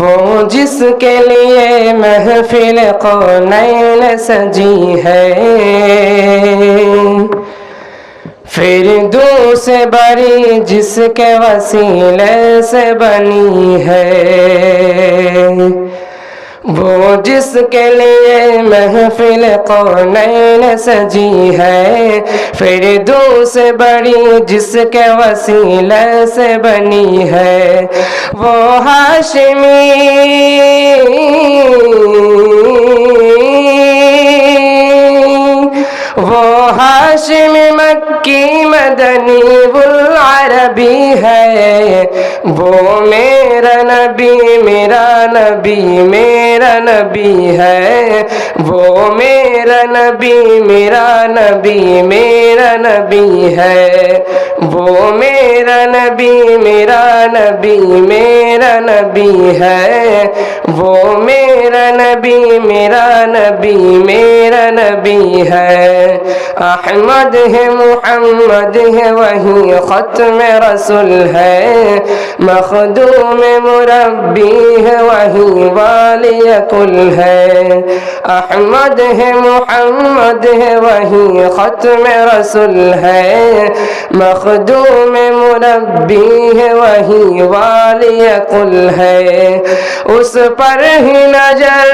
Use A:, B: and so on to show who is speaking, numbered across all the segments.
A: वो जिसके लिए महफिल को नैन सजी है। फिर से बरी जिसके वसीले से बनी है। वो जिसके लिए महफिल को नैन सजी है, फिर दो से बड़ी जिसके वसीले से बनी है, वो हाशमी। वो हाशिम मक्की मदनी बुल अरबी है, वो मेरा नबी मेरा नबी नबी है। नबी, मेरा नबी मेरा नबी है। वो मेरा नबी मेरा नबी मेरा नबी है। वो मेरा नबी मेरा नबी मेरा नबी है। अहमद है, मोहम्मद है, वही ख़त्म रसुल है। मखदूम मुरबी है, वही वाली कुल है। अहमद है, मोहम्मद है वही ख़त्म रसुल है। मखदूम मुरबी है वही वाली कुल है। उस पर ही नज़र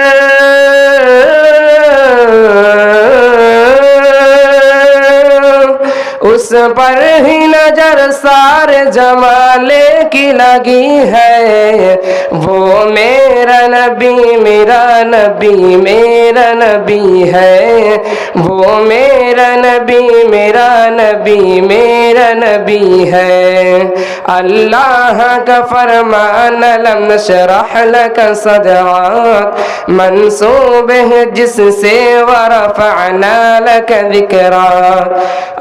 A: उस पर ही नज़र सारे जमाले की लगी है। वो मेरा नबी मेरा नबी मेरा नबी है। वो मेरा नबी मेरा नबी मेरा नबी है। अल्लाह का फरमान, लम शराह का सदराक मनसूब है जिससे वरफना का दिकरा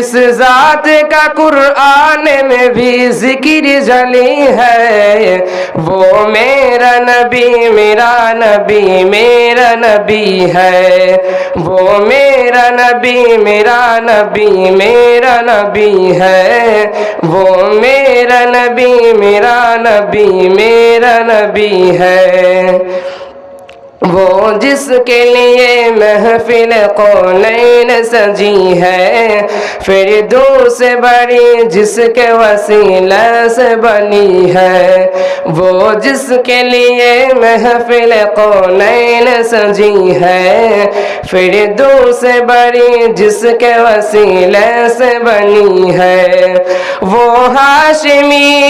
A: जिस जात का कुरान में भी ज़िक्र जली है। वो मेरा नबी मेरा नबी मेरा नबी है। वो मेरा नबी मेरा नबी मेरा नबी है। वो मेरा नबी मेरा नबी मेरा नबी है। वो जिसके लिए महफिल को नैन सजी है, फिर से बड़ी जिसके वसीला से बनी है। वो जिसके लिए महफिल को नैन सजी है, फिर से बड़ी जिसके वसीले से बनी है। वो हाशमी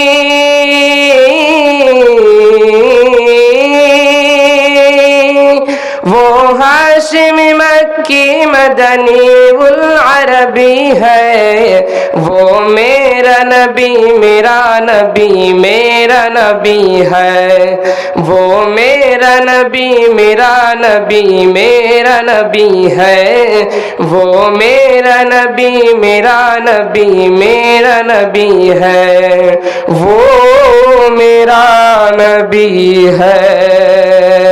A: हाशिम मक्की मदनी उल अरबी है। वो मेरा नबी मेरा नबी मेरा नबी है। वो मेरा नबी मेरा नबी मेरा नबी है। वो मेरा नबी मेरा नबी मेरा नबी है। वो मेरा नबी है।